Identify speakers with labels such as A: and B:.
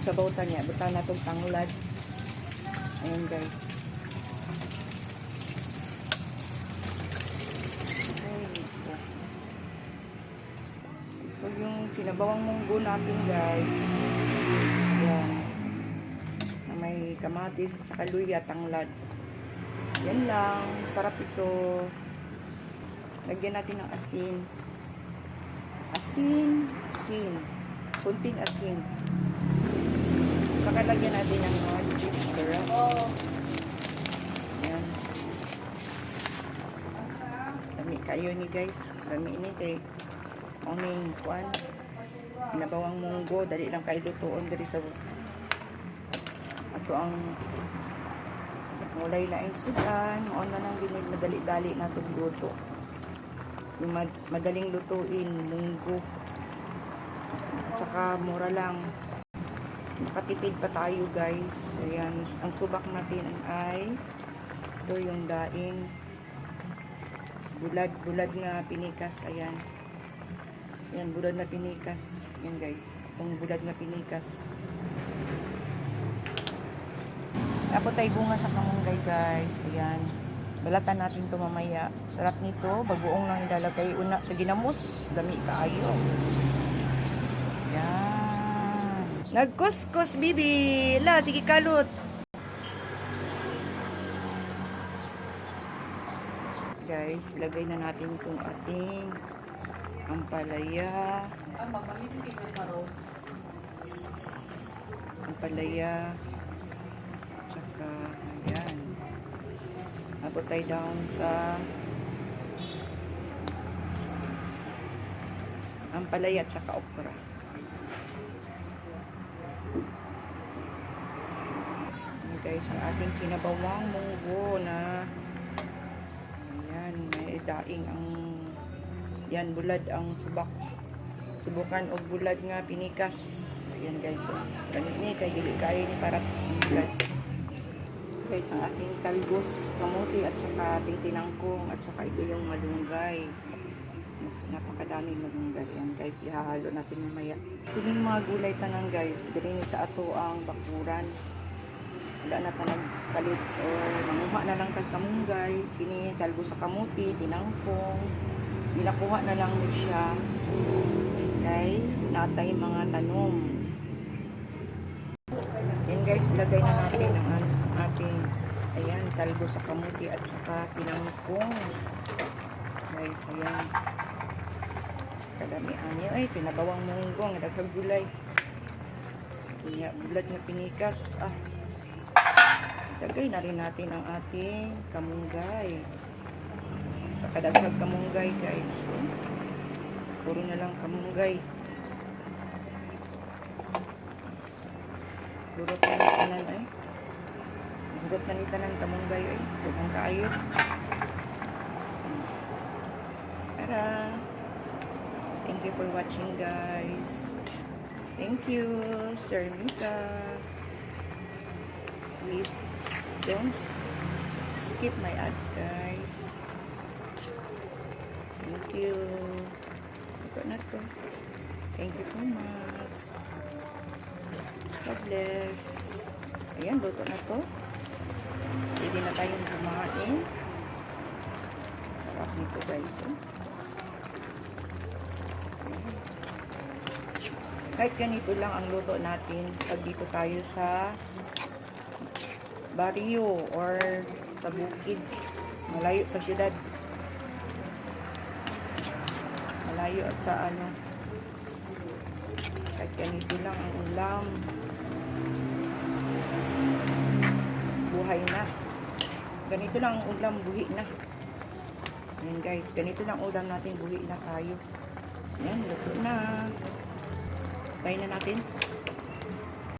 A: sabaw ta niya. Buta na itong tanglad. Ayan guys. Ito yung sinabawang munggo natin guys. Ayan. Na may kamatis at saka luya, tanglad. Yan lang. Sarap ito. Lagyan natin ng asin. Asin. Asin. Kunting asin. Saka lagyan natin ng mga chips syrup. Yan. Dami kayo ni guys. Dami ini kay Oning kuan. Pinabawang munggo. Dali lang kayo lutuon dari sa ato ang mulay na ang sudan. O na nang binig madali-dali na itong luto. Yung mad- madaling lutuin, munggo. At saka mura lang. Makatipid pa tayo guys. Ayan, ang subak natin ay ito yung daing bulad, bulad nga pinikas. Ayan. Ayan, bulad na pinikas. Ayan guys. Itong bulad na pinikas. Ako tayo bunga sa kamunggay guys. Ayan. Balatan natin to mamaya. Sarap nito. Bagoong lang ilalagay. Una sa ginamos. Dami kaayo. Yan. Nagkuskus, bibi. La, sige kalot. Guys, lagay na natin itong ating ampalaya. Ampalaya. Tsaka, ayan. Abot tayo down sa ampalaya at saka okra. Ayan guys, ang ating sinabawang munggo na ayan, may daing ang yan, bulad ang subak. Subukan og bulad nga pinikas. Ayan guys, so, ganit ni kay dili kay ni para bulad. Guys, ang ating talbos, kamuti at saka ating tinangkong at saka ito yung malunggay. Napakadaming malunggay. Ayan guys, ihahalo natin mamaya. Kining mga gulay tanang guys, dili sa ato ang bakuran. Wala na tanang palit o manguha na lang tag kamunggay. Kini talbos sa kamuti, tinangkong. Ginakuha na lang siya. Kay natay mga tanom. Yan guys, lagay na natin ang an- ating ayan, talbo sa kamuti at saka pinangkong. Guys, ayan. Kadami ani ay pinabawang munggo ang daghang gulay. Kaya bulat nga pinikas. Ah. Lagay na rin natin ang ating kamunggay. Sa kadaghag kamunggay guys. Puro na lang kamunggay. Durot na ni tanan ay. Durot na ni tanan kamunggay ay. Dugang kaayo. Tara. Thank you for watching guys. Thank you, Sir Mika. Don't skip my ads guys. Thank you. Ito na to. Thank you so much. God bless. Ayan, luto na to. Pwede na tayong kumain. Sarap nito guys. Oh. Kahit ganito lang ang luto natin pag dito tayo sa barrio or sa bukid. Malayo sa syudad. Malayo at sa ano. Kahit ganito lang ang ulam. Buhay na. Ganito lang ang ulam, buhi na. Yan guys, ganito lang ulam natin, buhi na tayo. Yan, luto na. Tayo na natin.